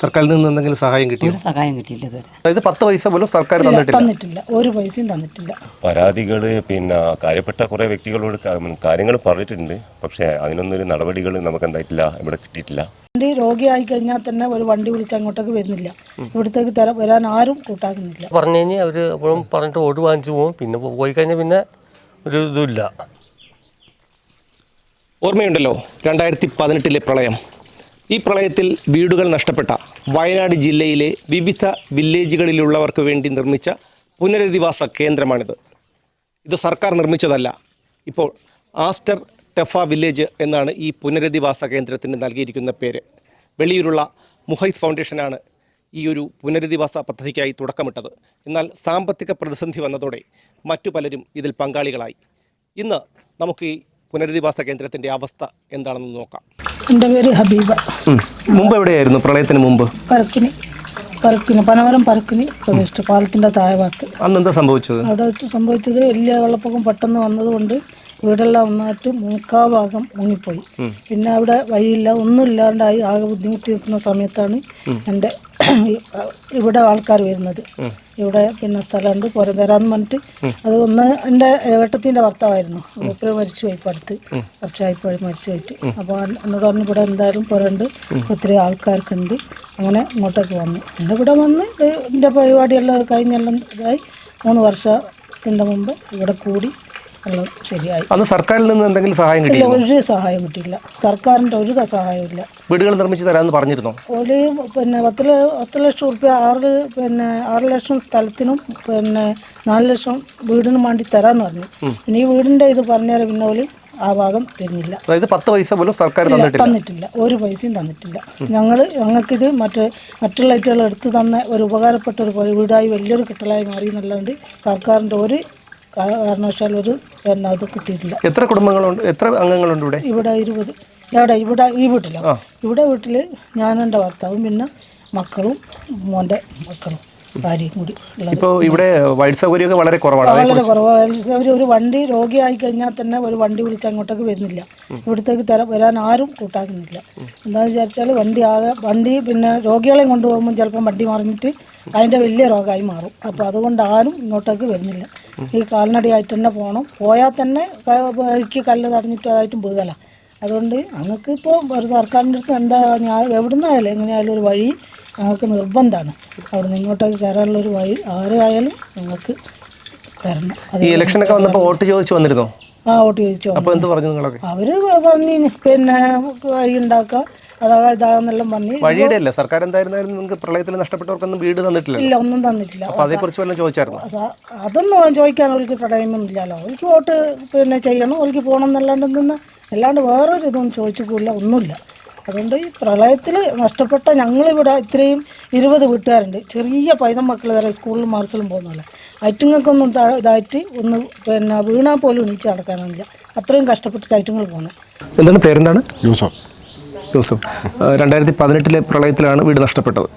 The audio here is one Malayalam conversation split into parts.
സർക്കാരിൽ നിന്ന് എന്തെങ്കിലും സഹായം കിട്ടിയോ? ഒരു സഹായം കിട്ടിയില്ല ഇതുവരെ. അതായത് പത്ത് പൈസ പോലും സർക്കാർ തന്നിട്ടില്ല. തന്നിട്ടില്ല. ഒരു പൈസയും തന്നിട്ടില്ല. പരാതികൾ പിന്നെ കാര്യപ്പെട്ട കുറേ വ്യക്തികളോട് കാര്യങ്ങൾ പറഞ്ഞിട്ടുണ്ട്. പക്ഷേ അതിനൊന്നും ഒരു നടപടികൾ നമുക്ക് എന്തായിട്ടില്ല ഇവിടെ കിട്ടിയിട്ടില്ല. വണ്ടി രോഗിയായി കഴിഞ്ഞാൽ തന്നെ ഒരു വണ്ടി വിളിച്ച് അങ്ങോട്ടേക്ക് വരുന്നില്ല. ഇവിടത്തേക്ക് തര വരാൻ ആരും കൂട്ടാക്കുന്നില്ല. പറഞ്ഞു കഴിഞ്ഞാൽ അവർ അപ്പോഴും പറഞ്ഞിട്ട് ഓട് വാങ്ങിച്ചു പോകും പിന്നെ പോയി കഴിഞ്ഞാൽ പിന്നെ ഒരു ഇതുമില്ല. ഓർമ്മയുണ്ടല്ലോ രണ്ടായിരത്തി പതിനെട്ടിലെ പ്രളയം. ഈ പ്രളയത്തിൽ വീടുകൾ നഷ്ടപ്പെട്ട വയനാട് ജില്ലയിലെ വിവിധ വില്ലേജുകളിലുള്ളവർക്ക് വേണ്ടി നിർമ്മിച്ച പുനരധിവാസ കേന്ദ്രമാണിത്. ഇത് സർക്കാർ നിർമ്മിച്ചതല്ല. ഇപ്പോൾ ആസ്റ്റർ ടെഫ വില്ലേജ് എന്നാണ് ഈ പുനരധിവാസ കേന്ദ്രത്തിന് നൽകിയിരിക്കുന്ന പേര്. വെളിയൂരുള്ള മുഹൈസ് ഫൗണ്ടേഷനാണ് ഈ ഒരു പുനരധിവാസ പദ്ധതിക്കായി തുടക്കമിട്ടത്. എന്നാൽ സാമ്പത്തിക പ്രതിസന്ധി വന്നതോടെ മറ്റു പലരും ഇതിൽ പങ്കാളികളായി. ഇന്ന് നമുക്ക് ഈ പുനരധിവാസ കേന്ദ്രത്തിന്റെ അവസ്ഥ എന്താണെന്ന് നോക്കാം. എന്റെ പേര് ഹബീബ. മുമ്പ് എവിടെയായിരുന്നു? പ്രളയത്തിന് മുമ്പ്? പരക്കിനി പരക്കിനി പനവരം പരക്കിനി പ്രദേശത്ത് പാലത്തിന്റെ താഴെ ഭാഗത്ത്. അന്ന് എന്താ സംഭവിച്ചത്? അവിടെ സംഭവിച്ചത് വലിയ വെള്ളപ്പൊക്കം പെട്ടെന്ന് വന്നതുകൊണ്ട് വീടെല്ലാം ഒന്നായിട്ട് മുക്കാ ഭാഗം മുങ്ങിപ്പോയി. പിന്നെ അവിടെ വഴിയില്ല ഒന്നും ഇല്ലാണ്ടായി ആകെ ബുദ്ധിമുട്ടി നിൽക്കുന്ന സമയത്താണ് എന്റെ ഇവിടെ ആൾക്കാർ വരുന്നത്. ഇവിടെ പിന്നെ സ്ഥലമുണ്ട് പുര തരാന്ന് പറഞ്ഞിട്ട്. അത് ഒന്ന് എന്റെ ഏട്ടത്തിന്റെ ഭർത്താവായിരുന്നു. മൂപ്പര് മരിച്ചു പോയി ഇപ്പം അടുത്ത്. വർഷമായിപ്പോയി മരിച്ചു പോയിട്ട്. അപ്പോൾ എന്നോട് പറഞ്ഞു ഇവിടെ എന്തായാലും പുരണ്ട്. ഒത്തിരി ആൾക്കാർക്കുണ്ട്. അങ്ങനെ ഇങ്ങോട്ടേക്ക് വന്നു. എന്റെ ഇവിടെ വന്ന് ഇത് എന്റെ പരിപാടിയെല്ലാം കഴിഞ്ഞെല്ലാം ഇതായി. മൂന്ന് വർഷത്തിന്റെ മുമ്പ് ഇവിടെ കൂടി എല്ലാം ശരിയായി. അന്ന് സർക്കാരിൽ നിന്ന് എന്തെങ്കിലും സഹായം കിട്ടി ഇല്ല ഒരു സഹായം കിട്ടിയില്ല. സർക്കാരിന്റെ ഒരു സഹായവും ഇല്ല. വീടുകൾ നിർമ്മിച്ച് തരാമെന്ന് പറഞ്ഞിരുന്നു? ഒരു പിന്നെ പത്ത് പത്ത് ലക്ഷം റുപ്യ ആറ് പിന്നെ ആറ് ലക്ഷം സ്ഥലത്തിനും പിന്നെ നാല് ലക്ഷം വീടിനും വേണ്ടി തരാന്ന് പറഞ്ഞു. ഇനി ഈ വീടിന്റെ ഇത് പറഞ്ഞാൽ പിന്നെ ഓൽ ആ ഭാഗം തരുന്നില്ല. അതായത് പത്ത് പൈസ പോലും സർക്കാർ തന്നിട്ടില്ല. തന്നിട്ടില്ല. ഒരു പൈസയും തന്നിട്ടില്ല. ഞങ്ങൾ ഞങ്ങൾക്കിത് മറ്റ് മറ്റുള്ള ഐറ്റുകൾ എടുത്ത് തന്ന ഒരു ഉപകാരപ്പെട്ട ഒരു വീടായി വലിയൊരു കിട്ടലായി മാറി എന്നല്ലാണ്ട് സർക്കാരിന്റെ ഒരു കാ- കാരണവശാലും ഒരു പിന്നെ അത് കിട്ടിയിട്ടില്ല. എത്ര കുടുംബങ്ങളുണ്ട്? എത്ര അംഗങ്ങളുണ്ട് ഇവിടെ? ഇവിടെ ഇരുപത്. എവിടെ? ഇവിടെ ഈ വീട്ടിലാണ് ഇവിടെ വീട്ടിൽ ഞാനും എന്റെ ഭർത്താവും പിന്നെ മക്കളും മോന്റെ മക്കളും ഭാര്യയും കൂടി ഇപ്പോൾ ഇവിടെ വൈദ്യുതി സൗകര്യമൊക്കെ വളരെ കുറവാണ് വളരെ കുറവാണ് അവർ ഒരു വണ്ടി രോഗിയായി കഴിഞ്ഞാൽ തന്നെ ഒരു വണ്ടി വിളിച്ച് അങ്ങോട്ടേക്ക് വരുന്നില്ല. ഇവിടത്തേക്ക് തര വരാൻ ആരും കൂട്ടാക്കുന്നില്ല. എന്താണെന്ന് വിചാരിച്ചാൽ വണ്ടി ആകെ വണ്ടി പിന്നെ രോഗികളെയും കൊണ്ടുപോകുമ്പോൾ ചിലപ്പം വണ്ടി മറിഞ്ഞിട്ട് അതിന്റെ വലിയ രോഗമായി മാറും. അപ്പോൾ അതുകൊണ്ട് ആരും ഇങ്ങോട്ടേക്ക് വരുന്നില്ല. ഈ കാൽനടിയായിട്ട് തന്നെ പോകണം പോയാൽ തന്നെ എനിക്ക് കല്ല് തടഞ്ഞിട്ട് പോകല. അതുകൊണ്ട് ഞങ്ങൾക്ക് ഇപ്പോൾ ഒരു സർക്കാരിന്റെ അടുത്ത് എന്താ ഞാൻ എവിടുന്നായാലും എങ്ങനെയായാലും ഒരു വഴി ഞങ്ങൾക്ക് നിർബന്ധമാണ്. അവിടെ നിന്ന് ഇങ്ങോട്ടേക്ക് കയറാനുള്ള ഒരു വഴി ആരായാലും ഞങ്ങൾക്ക് തരണം. അത് ഈ ഇലക്ഷനൊക്കെ വന്നപ്പോൾ വോട്ട് ചോദിച്ചു വന്നിരുന്നോ? ആ വോട്ട് ചോദിച്ചു അപ്പോൾ എന്ത് പറഞ്ഞു നിങ്ങളൊക്കെ? അവർ പറഞ്ഞു പിന്നെ വഴി ഉണ്ടാക്കുക. അതാ ഇതാന്നെല്ലാം പറഞ്ഞ് വഴിയുടെ അല്ല സർക്കാർ എന്തായിരുന്നാലും നിങ്ങൾക്ക് പ്രളയത്തിൽ നഷ്ടപ്പെട്ടവർക്കൊന്നും വീട് തന്നിട്ടില്ല ഇല്ല ഒന്നും തന്നിട്ടില്ല. അപ്പോൾ അതേക്കുറിച്ച് വല്ലതും ചോദിച്ചായിരുന്നു? സ- അതൊന്നും ചോദിക്കാൻ അവൾക്ക് ടൈമൊന്നും ഇല്ലല്ലോ അവൾക്ക് വോട്ട് പിന്നെ ചെയ്യണം അവർക്ക് പോകണം എന്നല്ലാണ്ട് നിന്ന് അല്ലാണ്ട് വേറൊരു ഇതൊന്നും ചോദിച്ചിട്ടില്ല ഒന്നുമില്ല. അതുകൊണ്ട് ഈ പ്രളയത്തിൽ നഷ്ടപ്പെട്ട ഞങ്ങളിവിടെ ഇത്രയും ഇരുപത് വീട്ടുകാരുണ്ട്. ചെറിയ പൈതം മക്കൾ വരെ സ്കൂളിലും മാർച്ചിലും പോകുന്നില്ല ഐറ്റുങ്ങൾക്കൊന്നും താ- ഇതായിട്ട് ഒന്ന് പിന്നെ വീണാൽ പോലും എണീച്ച് നടക്കാനില്ല അത്രയും കഷ്ടപ്പെട്ടിട്ട് ഐറ്റുങ്ങൾ പോകുന്നത്. എന്താണ് പേരെന്താണ്? യൂസഫ് യൂസഫ് ആ, രണ്ടായിരത്തി പതിനെട്ടിലെ പ്രളയത്തിലാണ് വീട് നഷ്ടപ്പെട്ടത്.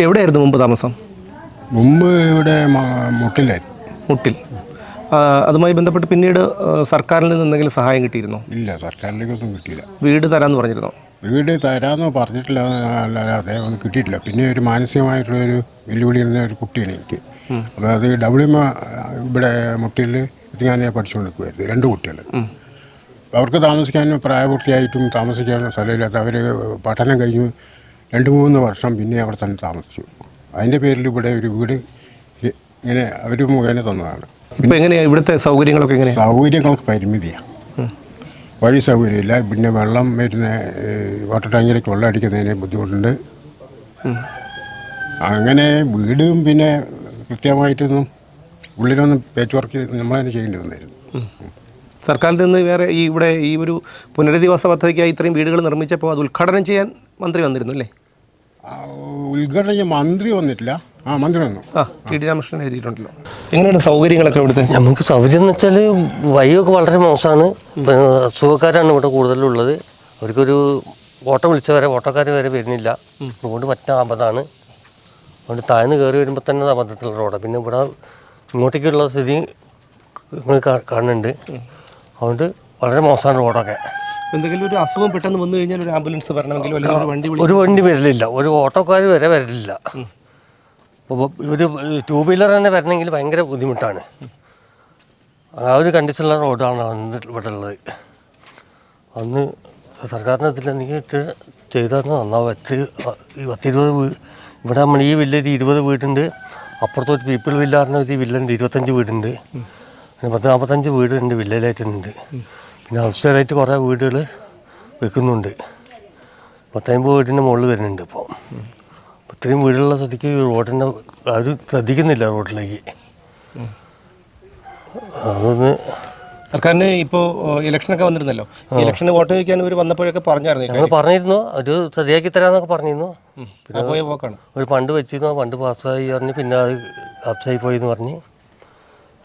എവിടെയായിരുന്നു മുമ്പ് താമസം? മുമ്പ് ഇവിടെ മുട്ടിലായിരുന്നു മുട്ടിൽ. അതുമായി ബന്ധപ്പെട്ട് പിന്നീട് സർക്കാരിൽ നിന്ന് എന്തെങ്കിലും സഹായം കിട്ടിയിരുന്നോ? ഇല്ല സർക്കാരിലേക്കൊന്നും കിട്ടിയില്ല. വീട് തരാമെന്ന് പറഞ്ഞിരുന്നോ? വീട് തരാമെന്ന് പറഞ്ഞിട്ടില്ല അല്ലാതെ ഒന്നും കിട്ടിയിട്ടില്ല. പിന്നെ ഒരു മാനസികമായിട്ടുള്ളൊരു വെല്ലുവിളി ഉള്ള ഒരു കുട്ടിയാണ് എനിക്ക്. അപ്പോൾ അത് ഡബ്ല്യു എം ഇവിടെ മുട്ടിൽ ഇത് ഞാൻ പഠിച്ചുകൊണ്ട് നിൽക്കുമായിരുന്നു രണ്ട് കുട്ടികൾ അവർക്ക് താമസിക്കാനും പ്രായപൂർത്തിയായിട്ടും താമസിക്കാനും സ്ഥലമില്ലാത്ത അവർ പഠനം കഴിഞ്ഞ്. രണ്ട് മൂന്ന് വർഷം പിന്നെ അവിടെ തന്നെ താമസിച്ചു. അതിന്റെ പേരിൽ ഇവിടെ ഒരു വീട് ഇങ്ങനെ അവർ മുഖേന തന്നതാണ്. എങ്ങനെയാണ് ഇവിടുത്തെ സൗകര്യങ്ങളൊക്കെ എങ്ങനെ സൗകര്യങ്ങൾക്ക് പരിമിതിയാണ് വഴി സൗകര്യമില്ല. പിന്നെ വെള്ളം വരുന്ന വാട്ടർ ടാങ്കിലേക്ക് വെള്ളം അടിക്കുന്നതിന് ബുദ്ധിമുട്ടുണ്ട്. അങ്ങനെ വീടും പിന്നെ കൃത്യമായിട്ടൊന്നും ഉള്ളിലൊന്നും പേച്ച് വർക്ക് നമ്മൾ തന്നെ ചെയ്യേണ്ടി വന്നായിരുന്നു സർക്കാരിൽ നിന്ന് വേറെ ഈ ഇവിടെ ഈ ഒരു പുനരധിവാസ പദ്ധതിക്കായി ഇത്രയും വീടുകൾ നിർമ്മിച്ചപ്പോൾ അത് ഉദ്ഘാടനം ചെയ്യാൻ മന്ത്രി വന്നിരുന്നു അല്ലേ? ഉദ്ഘാടനം ചെയ്യാൻ മന്ത്രി വന്നിട്ടില്ല. ആ മന്ത്രി വന്നു. ആ ടി ഡി രാമകൃഷ്ണൻ എഴുതിയിട്ടുണ്ടല്ലോ. എങ്ങനെയാണ് സൗകര്യങ്ങളൊക്കെ ഇവിടുത്തെ? നമുക്ക് സൗകര്യം എന്ന് വെച്ചാൽ വഴിയൊക്കെ വളരെ മോശമാണ്. അസുഖക്കാരാണ് ഇവിടെ കൂടുതലുള്ളത്. അവർക്കൊരു ഓട്ടോ വിളിച്ച വരെ ഓട്ടോക്കാർ വരെ വരുന്നില്ല. അതുകൊണ്ട് മറ്റേ ആപത്താണ്. അതുകൊണ്ട് താഴ്ന്ന് കയറി വരുമ്പോൾ തന്നെ അബദ്ധത്തിലുള്ള റോഡാണ് പിന്നെ ഇവിടെ ഇങ്ങോട്ടേക്കുള്ള സ്ഥിതി കാണുന്നുണ്ട്. അതുകൊണ്ട് വളരെ മോശമാണ് റോഡൊക്കെ. എന്തെങ്കിലും ഒരു അസുഖം പെട്ടെന്ന് വന്നു കഴിഞ്ഞാൽ ഒരു ആംബുലൻസ് വരണമെങ്കിലും അല്ലെങ്കിൽ ഒരു വണ്ടി ഒരു വണ്ടി വരലില്ല ഒരു ഓട്ടോക്കാർ വരെ വരലില്ല ഒരു ടൂ വീലർ തന്നെ വരണമെങ്കിൽ ഭയങ്കര ബുദ്ധിമുട്ടാണ്. ആ ഒരു കണ്ടീഷനുള്ള റോഡാണ് അന്ന് ഇവിടെ ഉള്ളത്. അന്ന് സർക്കാരിന്റെ ഇതിൽ എനിക്ക് ചെയ്താൽ നന്നാവും എത്ര ഈ പത്തിരുപത് ഇവിടെ നമ്മൾ ഈ വില്ലേജ് ഇരുപത് വീടുണ്ട്. അപ്പുറത്തൊരു പീപ്പിൾ വില്ലാറിന് ഈ ഒരു വില്ലുണ്ട് ഇരുപത്തഞ്ച് വീടുണ്ട്. പിന്നെ പത്ത് നാൽപ്പത്തഞ്ച് വീടുണ്ട് വില്ലയിലായിട്ടുണ്ട്. പിന്നെ ഔഷധമായിട്ട് കുറേ വീടുകൾ വെക്കുന്നുണ്ട്. പത്തമ്പത് വീടിന്റെ മുകളിൽ വരുന്നുണ്ട് ഇപ്പോൾ ഇത്രയും വീടുള്ള സ്ഥിതിക്ക് റോഡിന്റെ ആരും ശ്രദ്ധിക്കുന്നില്ല റോഡിലേക്ക്. അതൊന്ന് സർക്കാരിന് ഇപ്പോൾ ഇലക്ഷനൊക്കെ വന്നിരുന്നല്ലോ. ഇലക്ഷൻ വോട്ട് ചോദിക്കാൻ ഇവർ വന്നപ്പോഴൊക്കെ പറഞ്ഞായിരുന്നു ഞങ്ങൾ പറഞ്ഞിരുന്നു. ഒരു ശരിയാക്കി തരാമെന്നൊക്കെ പറഞ്ഞിരുന്നു. പിന്നെ പോയി പോയ പോക്കാണ്. ഒരു പണ്ട് വെച്ചിരുന്നു. പണ്ട് പാസ്സായി പറഞ്ഞ് പിന്നെ അത് അപ്സായി പോയി എന്ന് പറഞ്ഞ്.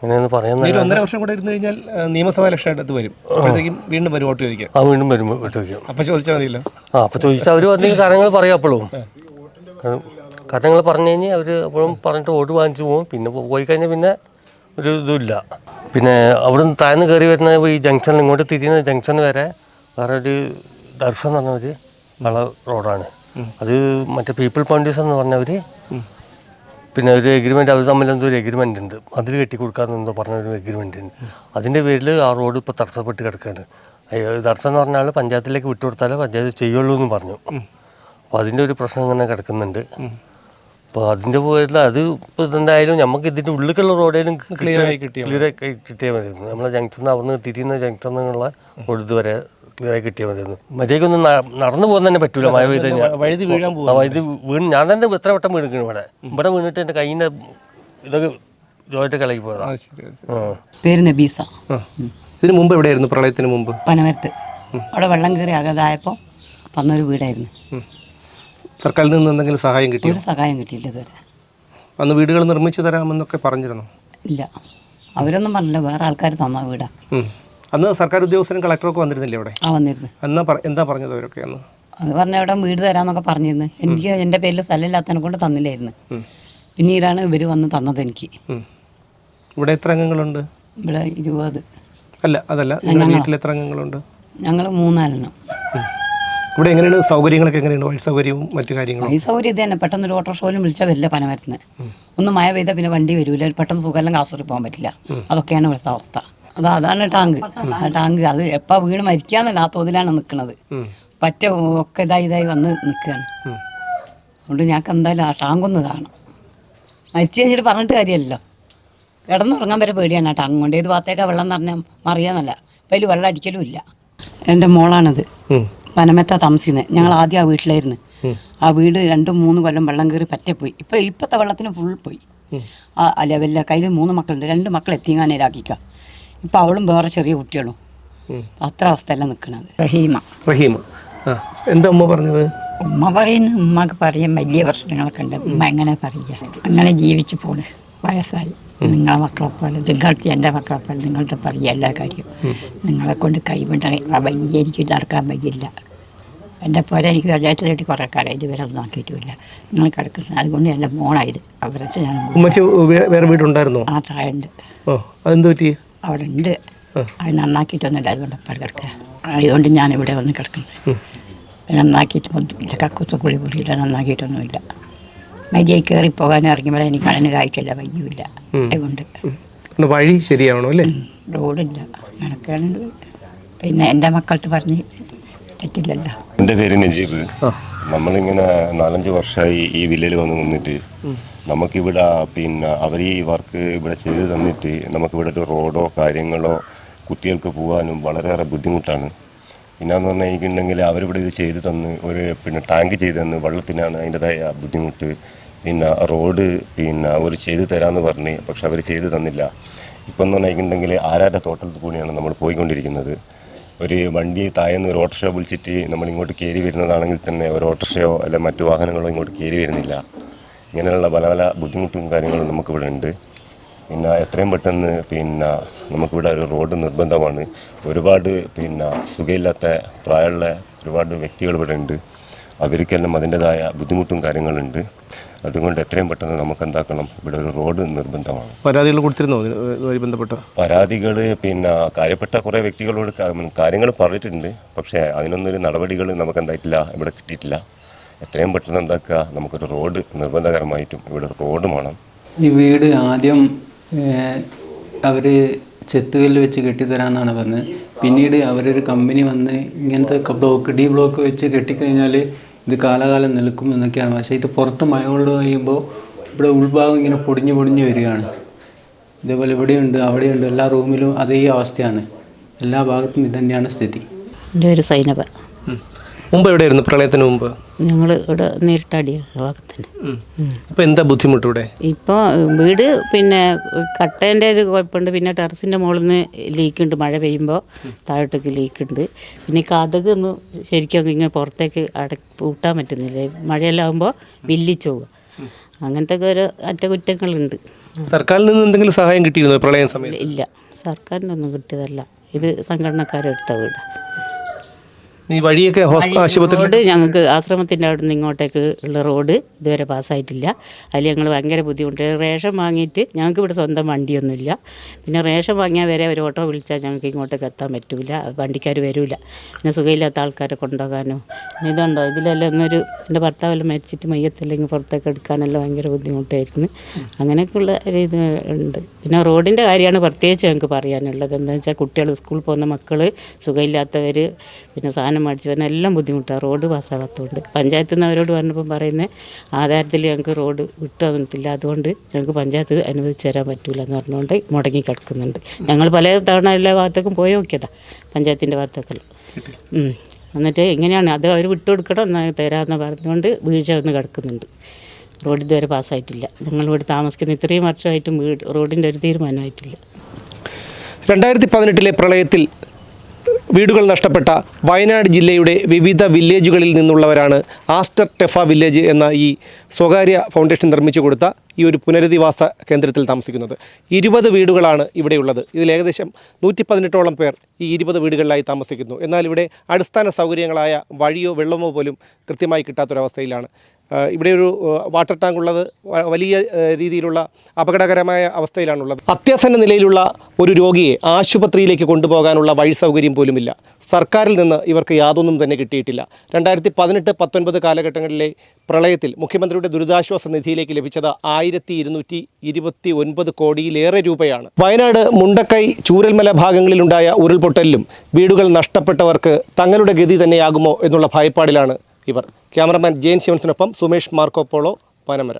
അങ്ങനെയൊന്ന് പറയുന്നത് ഒരു ഒന്നര വർഷം കൂടെ ഇരുന്ന് കഴിഞ്ഞാൽ നിയമസഭാ ഇലക്ഷൻ അടുത്ത് വരും. അപ്പോഴത്തേക്കും വീണ്ടും വരും വോട്ട് ചോദിക്കാം ആ വീണ്ടും വരുമ്പോൾ വോട്ട് ചോദിക്കാം അപ്പൊ ചോദിച്ചാൽ മതിയല്ലോ. ആ അപ്പോൾ ചോദിച്ചാൽ അവർ വന്നെങ്കിൽ കാര്യങ്ങൾ പറയാം അപ്പോഴും കാര്യങ്ങൾ പറഞ്ഞു കഴിഞ്ഞാൽ അവർ അപ്പോഴും പറഞ്ഞിട്ട് വോട്ട് വാങ്ങിച്ചു പോകും പിന്നെ പോയി കഴിഞ്ഞാൽ പിന്നെ ഒരു ഇതുമില്ല. പിന്നെ അവിടുന്ന് താഴ്ന്ന് കയറി വരുന്ന ഈ ജംഗ്ഷനിൽ ഇങ്ങോട്ട് തിരിയുന്ന ജംഗ്ഷൻ വരെ വേറെ ഒരു ദർശനം എന്ന് പറഞ്ഞൊരു വള റോഡാണ്. അത് മറ്റേ പീപ്പിൾ ഫൗണ്ടേഷൻ എന്ന് പറഞ്ഞവർ പിന്നെ ഒരു എഗ്രിമെന്റ് അവർ തമ്മിൽ എന്തോ ഒരു എഗ്രിമെന്റ് ഉണ്ട്. അതിൽ കെട്ടി കൊടുക്കാമെന്ന് എന്തോ പറഞ്ഞ ഒരു എഗ്രിമെന്റ് ഉണ്ട്. അതിന്റെ പേരിൽ ആ റോഡ് ഇപ്പോൾ തടസ്സപ്പെട്ട് കിടക്കുകയാണ് തടസ്സം എന്ന് പറഞ്ഞാൽ പഞ്ചായത്തിലേക്ക് വിട്ടുകൊടുത്താലേ പഞ്ചായത്ത് ചെയ്യുള്ളൂ എന്ന് പറഞ്ഞു. അപ്പോൾ അതിന്റെ ഒരു പ്രശ്നം ഇങ്ങനെ കിടക്കുന്നുണ്ട്. അപ്പോൾ അതിന്റെ പേരിൽ അത് ഇപ്പോൾ എന്തായാലും നമുക്ക് ഇതിന്റെ ഉള്ളിലേക്കുള്ള റോഡേലും ക്ലിയർ ആയി കിട്ടിയാൽ ക്ലിയർ ആയി കിട്ടിയാൽ മതി. നമ്മളെ ജംഗ്ഷനിൽ അവിടുന്ന് തിരിയുന്ന ജംഗ്ഷൻ നിന്നുള്ള റോഡ് ആയി കിട്ടിയാൽ മതിയായിരുന്നു മര്യാദയ്ക്കൊന്നും നടന്നു പോകാൻ തന്നെ പറ്റൂല. മഴ പെയ്ത് കഴിഞ്ഞാൽ വഴുതി വീഴാൻ പോകും ആ ഇത് വീണ് ഞാൻ തന്നെ എത്ര വട്ടം വീണിക്കണം ഇവിടെ. ഇവിടെ വീണിട്ട് എന്റെ കൈയിന്റെ ഇതൊക്കെ ജോയിട്ട് കളകി ആ പോയതാണ് ശരി. ശരി. പേര് നബീസ. ഇതിന് മുമ്പ് എവിടെയായിരുന്നു പ്രളയത്തിന് മുമ്പ്? പനമരത്ത്. അവിടെ വെള്ളം കയറി അകതായപ്പോൾ തന്നൊരു വീടായിരുന്നു. സർക്കാരിൽ നിന്ന് എന്തെങ്കിലും സഹായം കിട്ടി ഒരു സഹായം കിട്ടിയില്ല ഇതുവരെ. അന്ന് വീടുകൾ നിർമ്മിച്ചു തരാമെന്നൊക്കെ പറഞ്ഞിരുന്നു? ഇല്ല. അവരൊന്നും പറഞ്ഞില്ല. വേറെ ആൾക്കാർ തന്ന വീടാ. അന്ന് സർക്കാർ ഉദ്യോഗസ്ഥരും കളക്ടറൊക്കെ വന്നിരുന്നില്ലേ ഇവിടെ ആ വന്നിരുന്നു. എന്നാ പറ- എന്താ പറഞ്ഞത് അവരൊക്കെ അന്ന്? അത് പറഞ്ഞ അവിടെ വീട് തരാമെന്നൊക്കെ പറഞ്ഞിരുന്നു. എനിക്ക് എന്റെ പേരിൽ സ്ഥലമില്ലാത്തതിനെ കൊണ്ട് തന്നില്ലായിരുന്നു. പിന്നീടാണ് ഇവർ വന്ന് തന്നത് എനിക്ക്. ഉം. ഇവിടെ എത്ര അംഗങ്ങളുണ്ട്? ഇവിടെ ഇരുപത്. അല്ല അതല്ല നിങ്ങളുടെ വീട്ടിൽ എത്ര അംഗങ്ങളുണ്ട്? ഞങ്ങൾ മൂന്നാലെണ്ണം. ഇവിടെ എങ്ങനെയാണ് സൗകര്യങ്ങളൊക്കെ എങ്ങനെയാണ് വഴി സൗകര്യവും മറ്റു കാര്യങ്ങളും? ഈ സൗകര്യം ഇത് തന്നെ. പെട്ടെന്ന് ഒരു ഓട്ടോറിക്ഷ പോലും വിളിച്ചാൽ വരില്ല പനമരത്തിന്. ഒന്ന് മഴ പെയ്താൽ പിന്നെ വണ്ടി വരില്ല പെട്ടെന്ന് സുഖമെല്ലാം കാസർഗോഡ് പോകാൻ പറ്റില്ല. അതൊക്കെയാണ് ഇവിടുത്തെ അവസ്ഥ. അത് അതാണ് ടാങ്ക്. ആ ടാങ്ക് അത് എപ്പോൾ വീണ് മരിക്കാന്നല്ല ആ തോതിലാണ് നിൽക്കുന്നത് പറ്റ ഒക്കെ ഇതായി ഇതായി വന്ന് നിൽക്കുകയാണ് അതുകൊണ്ട് ഞങ്ങൾക്ക് എന്തായാലും ആ ടാങ്ക് ഒന്ന് കാണാം മരിച്ചു കഴിഞ്ഞിട്ട് പറഞ്ഞിട്ട് കാര്യമല്ലോ കിടന്നുറങ്ങാൻ വരെ പേടിയാണ് ആ ടാങ്ക് കൊണ്ട്. ഏത് ഭാഗത്തേക്കാ വെള്ളം നിറഞ്ഞാൽ മറിയാന്നല്ല. അപ്പം അതിൽ വെള്ളം അടിക്കലും ഇല്ല. എന്റെ മോളാണത്. പനമത്ത താമസിക്കുന്നത് ഞങ്ങൾ ആദ്യം ആ വീട്ടിലായിരുന്നു. ആ വീട് രണ്ടും മൂന്ന് കൊല്ലം വെള്ളം കയറി പറ്റപ്പോയി. ഇപ്പം ഇപ്പോഴത്തെ വെള്ളത്തിന് ഫുൾ പോയി. ആ അല്ല വല്ല കയ്യിൽ മൂന്ന് മക്കളുണ്ട്. രണ്ട് മക്കൾ എത്തിങ്ങാനേരാക്കിക്ക ഇപ്പം അവളും വേറെ ചെറിയ കുട്ടികളും. അത്ര അവസ്ഥയല്ല നിൽക്കണത് റഹീമ. റഹീമ. എന്താ അമ്മ പറഞ്ഞത്? ഉമ്മ പറയുന്ന. ഉമ്മക്ക് പറയാൻ വലിയ പ്രശ്നങ്ങളൊക്കെ ഉണ്ട്. ഉമ്മ എങ്ങനെ പറയുക? അങ്ങനെ ജീവിച്ചു പോണ്. വയസ്സായി. നിങ്ങളെ മക്കളെ പോലെ നിങ്ങൾക്ക് എന്റെ മക്കളെ പോലെ നിങ്ങളുടെ പറയുക എല്ലാ കാര്യവും. നിങ്ങളെ കൊണ്ട് കൈവിണ്ട വയ്യ എനിക്ക് നടക്കാൻ വയ്യില്ല. എന്റെ പോലെ എനിക്ക് പഞ്ചായത്തിലായിട്ട് കുറേ കാലം ഇതുവരെ ഒന്നും ആക്കിയിട്ടുമില്ല നിങ്ങൾ കിടക്കുന്നത് അതുകൊണ്ട് എന്റെ മോളായത്. അവരത്തെ ഞാൻ വേറെ വീടുണ്ടായിരുന്നു? ആ താഴെ ഓ അതെന്ത് പറ്റി? അവിടെ ഉണ്ട് അത് നന്നാക്കിയിട്ടൊന്നുമില്ല അതുകൊണ്ട് അപ്പം കിടക്കുക അതുകൊണ്ട് ഞാൻ ഇവിടെ വന്ന് കിടക്കുന്നത് നന്നാക്കിയിട്ട് ഒന്നുമില്ല കക്കൂസ് കുളി കുളിയില്ല നന്നാക്കിയിട്ടൊന്നുമില്ല മര്യാദ കയറി പോകാനും ഇറങ്ങുമ്പോൾ എനിക്ക് കണ്ണിന് കാഴ്ചയില്ല വയ്യൂല്ല. അതുകൊണ്ട്. വഴി ശരിയാവണം അല്ലേ? റോഡില്ല. നടക്കാനുണ്ട്. പിന്നെ എന്റെ മക്കൾക്ക് പറഞ്ഞ് തെറ്റില്ലല്ലോ. എന്റെ പേര് നജീബ്. നമ്മളിങ്ങനെ നാലഞ്ച് വർഷമായി ഈ വില്ലയിൽ വന്ന് നിന്നിട്ട് നമുക്കിവിടെ പിന്നെ അവർ ഈ വർക്ക് ഇവിടെ ചെയ്ത് തന്നിട്ട് നമുക്കിവിടെ ഒരു റോഡോ കാര്യങ്ങളോ കുട്ടികൾക്ക് പോകാനും വളരെയേറെ ബുദ്ധിമുട്ടാണ്. പിന്നെന്ന് കഴിഞ്ഞിട്ടുണ്ടെങ്കിൽ അവരിവിടെ ഇത് ചെയ്ത് തന്ന് ഒരു പിന്നെ ടാങ്ക് ചെയ്ത് തന്ന് വെള്ളത്തിനാണ് അതിന്റെതായ ബുദ്ധിമുട്ട്. പിന്നെ റോഡ് പിന്നെ അവർ ചെയ്ത് തരാമെന്ന് പറഞ്ഞ് പക്ഷെ അവർ ചെയ്ത് തന്നില്ല. ഇപ്പം എന്ന് പറഞ്ഞിട്ടുണ്ടെങ്കിൽ ആരാരുടെ തോട്ടത്തിൽ കൂടിയാണ് നമ്മൾ പോയിക്കൊണ്ടിരിക്കുന്നത്. ഒരു വണ്ടി താഴെന്ന് ഒരു ഓട്ടോറിക്ഷ വിളിച്ചിട്ട് നമ്മൾ ഇങ്ങോട്ട് കയറി വരുന്നതാണെങ്കിൽ തന്നെ ഒരു ഓട്ടോറിക്ഷയോ അല്ലെ മറ്റു വാഹനങ്ങളോ ഇങ്ങോട്ട് കയറി വരുന്നില്ല. ഇങ്ങനെയുള്ള പല പല ബുദ്ധിമുട്ടും കാര്യങ്ങളും നമുക്കിവിടെ ഉണ്ട്. പിന്നെ എത്രയും പെട്ടെന്ന് പിന്നെ നമുക്കിവിടെ ഒരു റോഡ് നിർബന്ധമാണ്. ഒരുപാട് പിന്നെ സുഖമില്ലാത്ത പ്രായമുള്ള ഒരുപാട് വ്യക്തികൾ ഇവിടെ ഉണ്ട്. അവർക്കെല്ലാം അതിന്റെതായ ബുദ്ധിമുട്ടും കാര്യങ്ങളുണ്ട്. അതുകൊണ്ട് എത്രയും പെട്ടെന്ന് നമുക്ക് എന്താക്കണം ഇവിടെ ഒരു റോഡ് നിർബന്ധമാണ്. പരാതികൾ കൊടുത്തിരുന്നോ? ഇതുമായി ബന്ധപ്പെട്ട്? പരാതികൾ പിന്നെ കാര്യപ്പെട്ട കുറേ വ്യക്തികളോട് കാര്യങ്ങൾ പറഞ്ഞിട്ടുണ്ട്. പക്ഷേ അതിനൊന്നൊരു നടപടികൾ നമുക്ക് എന്തായിട്ടില്ല ഇവിടെ കിട്ടിയിട്ടില്ല. എത്രയും പെട്ടെന്ന് എന്താക്കുക? നമുക്കൊരു റോഡ് നിർബന്ധകരമായിട്ടും ഇവിടെ റോഡ് വേണം. ഈ വീട് ആദ്യം അവർ ചെത്തുകല്ല് വെച്ച് കെട്ടിത്തരാമെന്നാണ് പറഞ്ഞത്. പിന്നീട് അവരൊരു കമ്പനി വന്ന് ഇങ്ങനത്തെ ബ്ലോക്ക് ഡി ബ്ലോക്ക് വെച്ച് കെട്ടിക്കഴിഞ്ഞാൽ ഇത് കാലകാലം നിൽക്കും എന്നൊക്കെയാണ്. പക്ഷേ ഇത് പുറത്ത് മഴ കൊണ്ട് കഴിയുമ്പോൾ ഇവിടെ ഉൾഭാഗം ഇങ്ങനെ പൊടിഞ്ഞ് പൊടിഞ്ഞ് വരികയാണ്. ഇതേപോലെ ഇവിടെയുണ്ട് അവിടെയുണ്ട് എല്ലാ റൂമിലും അതേ അവസ്ഥയാണ്. എല്ലാ ഭാഗത്തും ഇത് തന്നെയാണ് സ്ഥിതി. എന്റെ ഒരു സൈനബ. മുമ്പ് എവിടെയായിരുന്നു? പ്രളയത്തിന് മുമ്പ്? ഞങ്ങൾ ഇവിടെ നേരിട്ടടിയ ഭാഗത്തന്നെ. ഇപ്പം എന്താ ബുദ്ധിമുട്ട് ഇവിടെ ഇപ്പോൾ വീട് പിന്നെ കട്ടേന്റെ ഒരു കുഴപ്പമുണ്ട്. പിന്നെ ടെറസിന്റെ മുകളിൽ നിന്ന് ലീക്കുണ്ട്. മഴ പെയ്യുമ്പോൾ താഴോട്ടേക്ക് ലീക്കുണ്ട്. പിന്നെ കഥക് ഒന്നും ശരിക്കും ഇങ്ങനെ പുറത്തേക്ക് അട പൂട്ടാൻ പറ്റുന്നില്ല. മഴയെല്ലാം ആകുമ്പോൾ വില്ലിച്ചു പോവുക അങ്ങനത്തെ ഒക്കെ ഓരോ അറ്റകുറ്റങ്ങളുണ്ട്. സർക്കാരിൽ നിന്ന് എന്തെങ്കിലും സഹായം കിട്ടിയിരുന്നോ പ്രളയം സമയത്ത്? ഇല്ല. സർക്കാരിനൊന്നും കിട്ടിയതല്ല. ഇത് സംഘടനക്കാരെടുത്ത വീട്. ഈ വഴിയൊക്കെ ആശുപത്രി റോഡ് ഞങ്ങൾക്ക് ആശ്രമത്തിന്റെ അവിടെ നിന്ന് ഇങ്ങോട്ടേക്ക് ഉള്ള റോഡ് ഇതുവരെ പാസ്സായിട്ടില്ല. അതിൽ ഞങ്ങൾ ഭയങ്കര ബുദ്ധിമുട്ട്. റേഷൻ വാങ്ങിയിട്ട് ഞങ്ങൾക്ക് ഇവിടെ സ്വന്തം വണ്ടിയൊന്നുമില്ല. പിന്നെ റേഷൻ വാങ്ങിയാൽ വരെ ഒരു ഓട്ടോ വിളിച്ചാൽ ഞങ്ങൾക്ക് ഇങ്ങോട്ടേക്ക് എത്താൻ പറ്റില്ല വണ്ടിക്കാർ വരില്ല പിന്നെ സുഖമില്ലാത്ത ആൾക്കാരെ കൊണ്ടുപോകാനോ. പിന്നെ ഇതുണ്ടോ? ഇതിലെല്ലാം ഒന്നൊരു എന്റെ ഭർത്താവെല്ലാം മരിച്ചിട്ട് മയ്യത്തില്ലെങ്കിൽ പുറത്തേക്ക് എടുക്കാനെല്ലാം ഭയങ്കര ബുദ്ധിമുട്ടായിരുന്നു. അങ്ങനെയൊക്കെയുള്ള ഒരു ഇത് ഉണ്ട്. പിന്നെ റോഡിന്റെ കാര്യമാണ് പ്രത്യേകിച്ച് ഞങ്ങൾക്ക് പറയാനുള്ളത്. എന്താണെന്ന് വെച്ചാൽ കുട്ടികൾ സ്കൂളിൽ പോകുന്ന മക്കൾ സുഖമില്ലാത്തവർ പിന്നെ സാധനം മേടിച്ച് വരുന്ന എല്ലാം ബുദ്ധിമുട്ടാണ് റോഡ് പാസ്സാകാത്തതുകൊണ്ട് പഞ്ചായത്തിൽ നിന്ന് അവരോട് പറഞ്ഞപ്പം പറയുന്നത് ആധാരത്തിൽ ഞങ്ങൾക്ക് റോഡ് വിട്ടു തന്നിട്ടില്ല അതുകൊണ്ട് ഞങ്ങൾക്ക് പഞ്ചായത്ത് അനുവദിച്ചു തരാൻ പറ്റില്ല എന്ന് പറഞ്ഞുകൊണ്ട് മുടങ്ങി കിടക്കുന്നുണ്ട്. ഞങ്ങൾ പല തവണ എല്ലാ ഭാഗത്തേക്കും പോയി നോക്കിയതാ. പഞ്ചായത്തിന്റെ ഭാഗത്തേക്കെല്ലാം. എന്നിട്ട് എങ്ങനെയാണ്? അത് അവർ വിട്ടുകൊടുക്കണം എന്നാൽ തരാമെന്ന് പറഞ്ഞുകൊണ്ട് വീഴ്ച വന്ന് കിടക്കുന്നുണ്ട്. റോഡ് ഇതുവരെ പാസ്സായിട്ടില്ല ഞങ്ങളിവിടെ താമസിക്കുന്ന ഇത്രയും വർഷമായിട്ടും വീട് റോഡിന്റെ ഒരു തീരുമാനമായിട്ടില്ല. രണ്ടായിരത്തി പതിനെട്ടിലെ പ്രളയത്തിൽ വീടുകൾ നഷ്ടപ്പെട്ട വയനാട് ജില്ലയുടെ വിവിധ വില്ലേജുകളിൽ നിന്നുള്ളവരാണ് ആസ്റ്റർ ടെഫ വില്ലേജ് എന്ന ഈ സ്വകാര്യ ഫൗണ്ടേഷൻ നിർമ്മിച്ചു കൊടുത്ത ഈ ഒരു പുനരധിവാസ കേന്ദ്രത്തിൽ താമസിക്കുന്നത്. ഇരുപത് വീടുകളാണ് ഇവിടെയുള്ളത്. ഇതിൽ ഏകദേശം നൂറ്റി പതിനെട്ടോളം പേർ ഈ ഇരുപത് വീടുകളിലായി താമസിക്കുന്നു. എന്നാൽ ഇവിടെ അടിസ്ഥാന സൗകര്യങ്ങളായ വഴിയോ വെള്ളമോ പോലും കൃത്യമായി കിട്ടാത്തൊരവസ്ഥയിലാണ്. ഇവിടെ ഒരു വാട്ടർ ടാങ്ക് ഉള്ളത് വലിയ രീതിയിലുള്ള അപകടകരമായ അവസ്ഥയിലാണുള്ളത്. അത്യാസന്ന നിലയിലുള്ള ഒരു രോഗിയെ ആശുപത്രിയിലേക്ക് കൊണ്ടുപോകാനുള്ള വഴി സൗകര്യം പോലുമില്ല. സർക്കാരിൽ നിന്ന് ഇവർക്ക് യാതൊന്നും തന്നെ കിട്ടിയിട്ടില്ല. രണ്ടായിരത്തി പതിനെട്ട് പത്തൊൻപത് കാലഘട്ടങ്ങളിലെ പ്രളയത്തിൽ മുഖ്യമന്ത്രിയുടെ ദുരിതാശ്വാസ നിധിയിലേക്ക് ലഭിച്ചത് ആയിരത്തി ഇരുന്നൂറ്റി ഇരുപത്തി ഒൻപത് കോടിയിലേറെ രൂപയാണ്. വയനാട് മുണ്ടക്കൈ ചൂരൽമല ഭാഗങ്ങളിലുണ്ടായ ഉരുൾപൊട്ടലിലും വീടുകൾ നഷ്ടപ്പെട്ടവർക്ക് തങ്ങളുടെ ഗതി തന്നെയാകുമോ എന്നുള്ള ഭയപ്പാടിലാണ് ഇവർ. ക്യാമറമാൻ ജെയിൻ ശിവൻസിനൊപ്പം സുമേഷ് മാർക്കോപ്പോളോ പനമര.